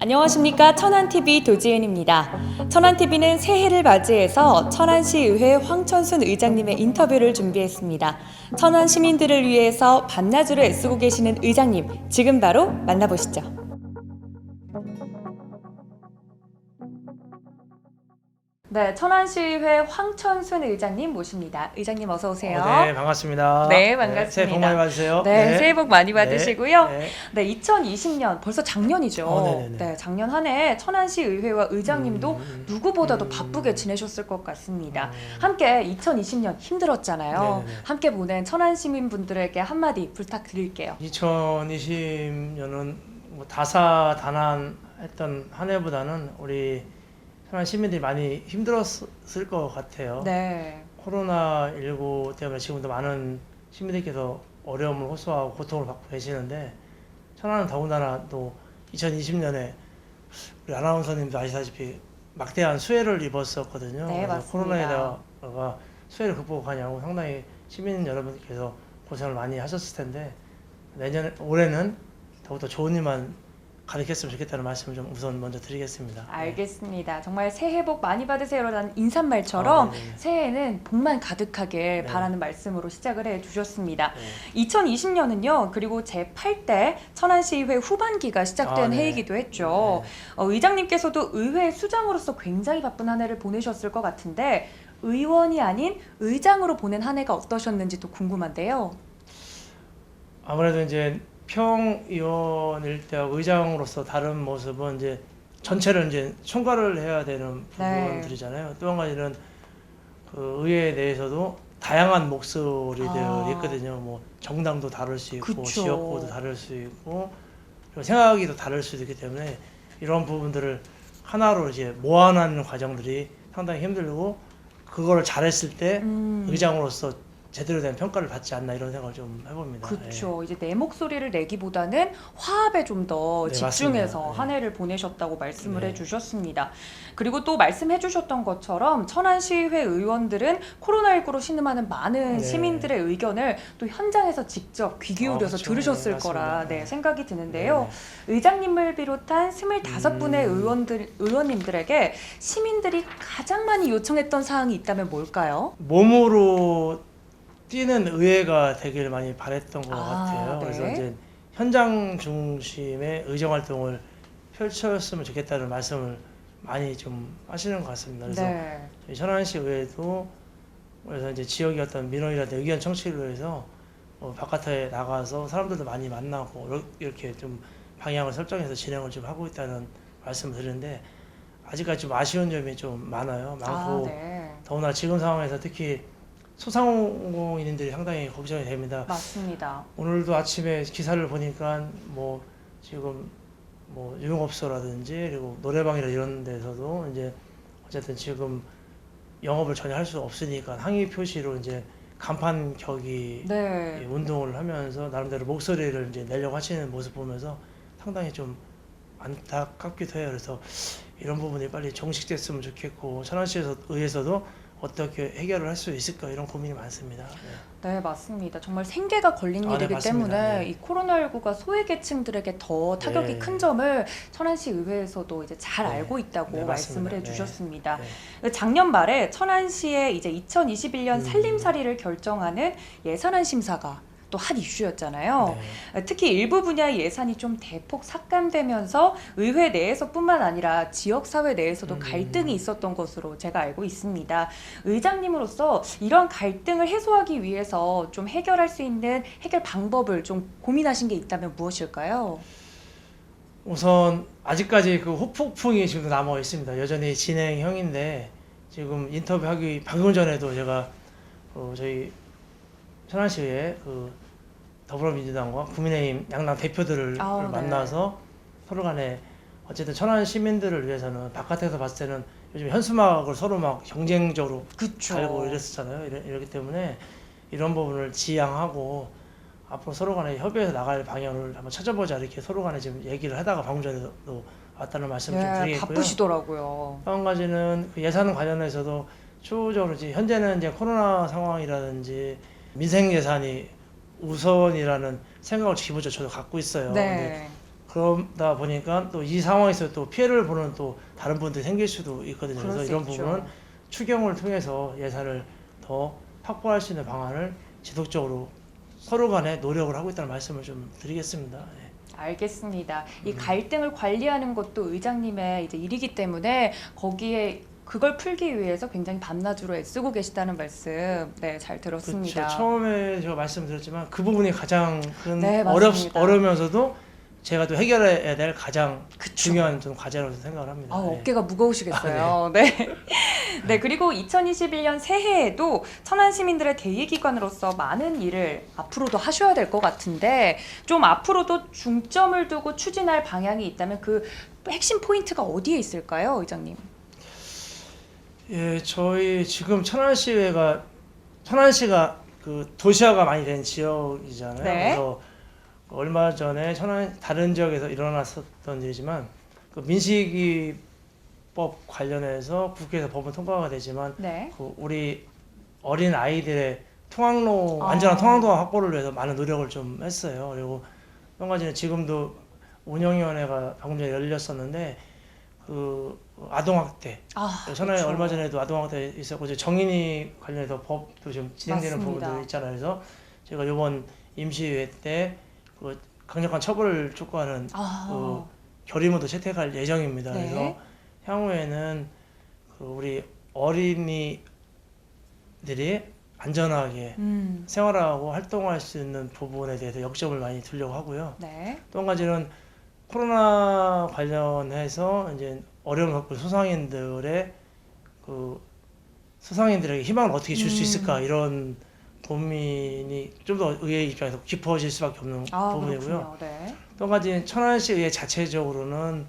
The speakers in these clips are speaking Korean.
안녕하십니까 천안TV 도지은입니다. 천안TV는 새해를 맞이해서 천안시의회 황천순 의장님의 인터뷰를 준비했습니다. 천안 시민들을 위해서 밤낮으로 애쓰고 계시는 의장님, 지금 바로 만나보시죠. 네, 천안시의회 황천순 의장님 모십니다. 의장님 어서 오세요. 어, 네, 반갑습니다. 네, 반갑습니다. 새해 복 많이 받으세요. 네, 새해 복 많이 받으시고요. 네, 네, 2020년 벌써 작년이죠. 어, 네네네. 네, 작년 한 해 천안시 의회와 의장님도 음, 누구보다도 음. 바쁘게 지내셨을 것 같습니다. 음. 함께 2020년 힘들었잖아요. 네네네. 함께 보낸 천안 시민분들에게 한마디 부탁드릴게요. 2020년은 뭐 다사다난했던 한 해보다는 우리 천안 시민들이 많이 힘들었을 것 같아요. 네. 코로나 19 때문에 지금도 많은 시민들께서 어려움을 호소하고 고통을 받고 계시는데 천안은 더군다나 또 2020년에 우리 아나운서님도 아시다시피 막대한 수해를 입었었거든요. 네, 그래서 맞습니다. 코로나에다가 수해를 극복하냐고 상당히 시민 여러분께서 고생을 많이 하셨을 텐데 내년 올해는 더욱더 좋은 일만 가득했으면 좋겠다는 말씀을 좀 우선 먼저 드리겠습니다. 알겠습니다. 정말 새해 복 많이 받으세요라는 인사말처럼 아, 네네. 새해에는 복만 가득하게 네. 바라는 말씀으로 시작을 해 주셨습니다. 네. 2020년은요, 그리고 제8대 천안시의회 후반기가 시작된 아, 네. 해이기도 했죠. 네. 어, 의장님께서도 의회 수장으로서 굉장히 바쁜 한 해를 보내셨을 것 같은데, 의원이 아닌 의장으로 보낸 한 해가 어떠셨는지도 궁금한데요. 아무래도 이제 평의원일 때하고 의장으로서 다른 모습은 이제 전체를 이제 총괄을 해야 되는 네. 부분들이잖아요. 또 한 가지는 그 의회 내에서도 다양한 목소리들이 아. 있거든요. 뭐 정당도 다를 수 있고 그쵸. 지역구도 다를 수 있고 그리고 생각이 또 다를 수도 있기 때문에 이런 부분들을 하나로 이제 모아놓는 과정들이 상당히 힘들고 그거를 잘했을 때 음. 의장으로서 제대로 된 평가를 받지 않나 이런 생각을 좀 해봅니다. 그렇죠. 이제 내 목소리를 내기보다는 화합에 좀 더 네, 집중해서 맞습니다. 네. 한 해를 보내셨다고 말씀을 네. 해주셨습니다. 그리고 또 말씀해주셨던 것처럼 천안시의회 의원들은 코로나19로 신음하는 많은 네. 시민들의 의견을 또 현장에서 직접 귀 기울여서 아, 그렇죠. 들으셨을 네, 거라. 네, 네. 생각이 드는데요. 네. 의장님을 비롯한 25분의 음. 의원들, 의원님들에게 시민들이 가장 많이 요청했던 사항이 있다면 뭘까요? 몸으로 뛰는 의회가 되길 많이 바랬던 것 아, 같아요. 네. 그래서 이제 현장 중심의 의정 활동을 펼쳤으면 좋겠다는 말씀을 많이 좀 하시는 것 같습니다. 그래서 네. 저희 천안시 의회도 그래서 이제 지역의 어떤 민원이라든지 의견 청취를 위해서 어, 바깥에 나가서 사람들도 많이 만나고 이렇- 이렇게 좀 방향을 설정해서 진행을 좀 하고 있다는 말씀을 드리는데 아직까지 좀 아쉬운 점이 좀 많아요. 많고 아, 네. 더구나 지금 상황에서 특히 소상공인들이 상당히 걱정이 됩니다. 맞습니다. 오늘도 아침에 기사를 보니까 뭐 지금 뭐 유흥업소라든지 그리고 노래방이나 이런 데서도 이제 어쨌든 지금 영업을 전혀 할 수 없으니까 항의 표시로 이제 간판 격이 네. 운동을 하면서 나름대로 목소리를 이제 내려고 하시는 모습 보면서 상당히 좀 안타깝기도 해요. 그래서 이런 부분이 빨리 종식됐으면 좋겠고 천안시에서 의해서도 어떻게 해결을 할 수 있을까 이런 고민이 많습니다. 네. 네, 맞습니다. 정말 생계가 걸린 아, 네, 일이기 맞습니다. 때문에 네. 이 코로나19가 소외계층들에게 더 타격이 네. 큰 점을 천안시 의회에서도 이제 잘 네. 알고 있다고 네, 말씀을 맞습니다. 해주셨습니다. 네. 작년 말에 천안시의 이제 2021년 음. 살림살이를 결정하는 예산안 심사가 또한 이슈였잖아요. 네. 특히 일부 분야의 예산이 좀 대폭 삭감되면서 의회 내에서뿐만 아니라 지역 사회 내에서도 음. 갈등이 있었던 것으로 제가 알고 있습니다. 의장님으로서 이런 갈등을 해소하기 위해서 좀 해결할 수 있는 해결 방법을 좀 고민하신 게 있다면 무엇일까요? 우선 아직까지 그 후폭풍이 지금 남아 있습니다. 여전히 진행형인데 지금 인터뷰하기 방금 전에도 제가 어, 저희 천안시의 그 더불어민주당과 국민의힘 양당 대표들을 아, 네. 만나서 서로 간에 어쨌든 천안 시민들을 위해서는 바깥에서 봤을 때는 요즘 현수막을 서로 막 경쟁적으로 그쵸. 달고 이랬었잖아요. 이러, 이렇기 때문에 이런 부분을 지양하고 앞으로 서로 간에 협의해서 나갈 방향을 한번 찾아보자 이렇게 서로 간에 지금 얘기를 하다가 방금 전에도 왔다는 말씀을 좀 네, 드리겠고요. 바쁘시더라고요. 또 한 가지는 그 예산 관련해서도 추후적으로 이제 현재는 이제 코로나 상황이라든지 민생 예산이 우선이라는 생각을 기본적으로 저도 갖고 있어요. 네. 그러다 보니까 또 이 상황에서 또 피해를 보는 또 다른 분들이 생길 수도 있거든요. 그럴 그래서 수 이런 있죠. 부분은 추경을 통해서 예산을 더 확보할 수 있는 방안을 지속적으로 서로 간에 노력을 하고 있다는 말씀을 좀 드리겠습니다. 예. 알겠습니다. 이 음. 갈등을 관리하는 것도 의장님의 이제 일이기 때문에 거기에 그걸 풀기 위해서 굉장히 밤낮으로 애쓰고 계시다는 말씀, 네, 잘 들었습니다. 그렇죠. 처음에 제가 말씀드렸지만 그 부분이 가장 큰 네, 어렵 맞습니다. 어려우면서도 제가 또 해결해야 될 가장 그쵸. 중요한 좀 과제라고 생각을 합니다. 아, 네. 어깨가 무거우시겠어요. 네. 네, 그리고 2021년 새해에도 천안 시민들의 대의기관으로서 많은 일을 앞으로도 하셔야 될 것 같은데 좀 앞으로도 중점을 두고 추진할 방향이 있다면 그 핵심 포인트가 어디에 있을까요, 의장님? 예, 저희 지금 천안시가 천안시가 그 도시화가 많이 된 지역이잖아요. 네. 그래서 얼마 전에 천안 다른 지역에서 일어났었던 일이지만 그 민식이법 관련해서 국회에서 법은 통과가 되지만 네. 그 우리 어린 아이들의 통학로 아. 안전한 통학로 확보를 위해서 많은 노력을 좀 했어요. 그리고 한 가지는 지금도 운영위원회가 방금 전에 열렸었는데 그 아동학대 아, 전에 그렇죠. 얼마 전에도 아동학대 있었고 이제 정인이 관련해서 법도 좀 진행되는 맞습니다. 부분도 있잖아요. 그래서 제가 이번 임시회 때그 강력한 처벌을 촉구하는 아, 결의문도 채택할 예정입니다. 네. 그래서 향후에는 그 우리 어린이들이 안전하게 음, 생활하고 활동할 수 있는 부분에 대해서 역점을 많이 두려고 하고요. 네. 또 한 가지는 코로나 관련해서 이제 어려움을 겪고 소상인들의 그 소상인들에게 희망을 어떻게 줄수 음. 있을까 이런 고민이 좀 더 의회 입장에서 깊어질 수밖에 없는 아, 부분이고요. 네. 또한 가지 천안시 의회 자체적으로는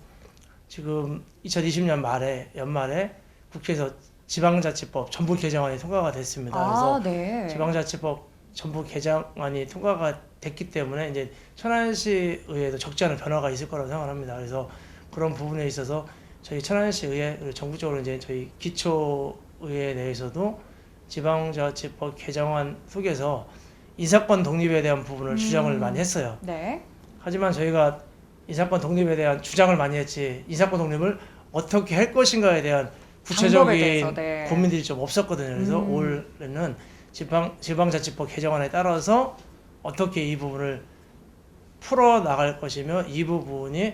지금 2020년 말에 연말에 국회에서 지방자치법 전부 개정안이 통과가 됐습니다. 그래서 아, 네. 지방자치법 전부 개정안이 통과가 됐기 때문에 이제 천안시 의회도 적지 않은 변화가 있을 거라고 생각합니다. 그래서 그런 부분에 있어서 저희 천안시 의회 그리고 전국적으로 이제 저희 기초 의회 내에서도 지방자치법 개정안 속에서 인사권 독립에 대한 부분을 음. 주장을 많이 했어요. 네. 하지만 저희가 인사권 독립에 대한 주장을 많이 했지 인사권 독립을 어떻게 할 것인가에 대한 구체적인 대해서, 네. 고민들이 고민들이 좀 없었거든요. 그래서 음. 올해는 지방 지방자치법 개정안에 따라서 어떻게 이 부분을 풀어 나갈 것이며 이 부분이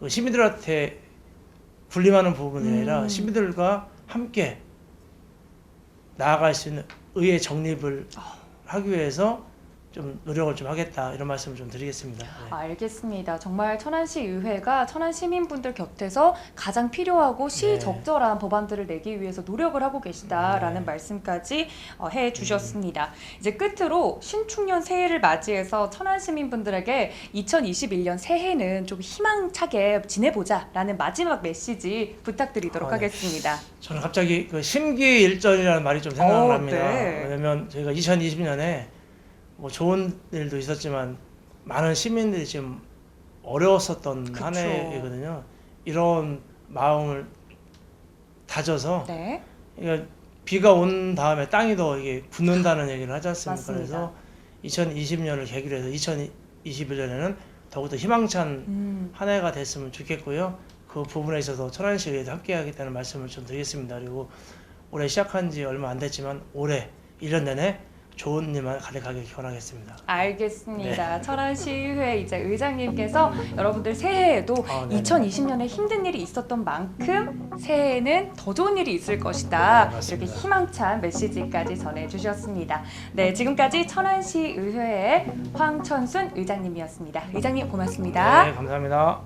그 시민들한테 군림하는 부분이 아니라 음. 시민들과 함께 나아갈 수 있는 의회 정립을 아. 하기 위해서 좀 노력을 좀 하겠다 이런 말씀을 좀 드리겠습니다. 네. 알겠습니다. 정말 천안시 의회가 천안 시민분들 곁에서 가장 필요하고 네. 시적절한 법안들을 내기 위해서 노력을 하고 계시다라는 네. 말씀까지 어, 해 주셨습니다. 이제 끝으로 신축년 새해를 맞이해서 천안 시민분들에게 2021년 새해는 좀 희망차게 지내보자라는 마지막 메시지 부탁드리도록 아, 네. 하겠습니다. 저는 갑자기 그 심기일전이라는 말이 좀 생각납니다. 어, 네. 왜냐면 저희가 2020년에 뭐 좋은 일도 있었지만 많은 시민들이 지금 어려웠었던 한 그쵸. 해이거든요. 이런 마음을 다져서 네, 그러니까 비가 온 다음에 땅이 더 이게 굳는다는 얘기를 하지 않습니까? 맞습니다. 그래서 2020년을 계기로 해서 2021년에는 더욱더 희망찬 음, 한 해가 됐으면 좋겠고요. 그 부분에 있어서 천안시 의회도 함께 하겠다는 말씀을 좀 드리겠습니다. 그리고 올해 시작한 지 얼마 안 됐지만 올해 1년 내내 좋은 일만 가득하게 기원하겠습니다. 알겠습니다. 천안시의회 이제 의장님께서 여러분들 새해에도 아, 네네. 2020년에 힘든 일이 있었던 만큼 새해에는 더 좋은 일이 있을 것이다. 네, 맞습니다. 이렇게 희망찬 메시지까지 전해주셨습니다. 네, 지금까지 천안시의회의 황천순 의장님이었습니다. 의장님 고맙습니다. 네, 감사합니다.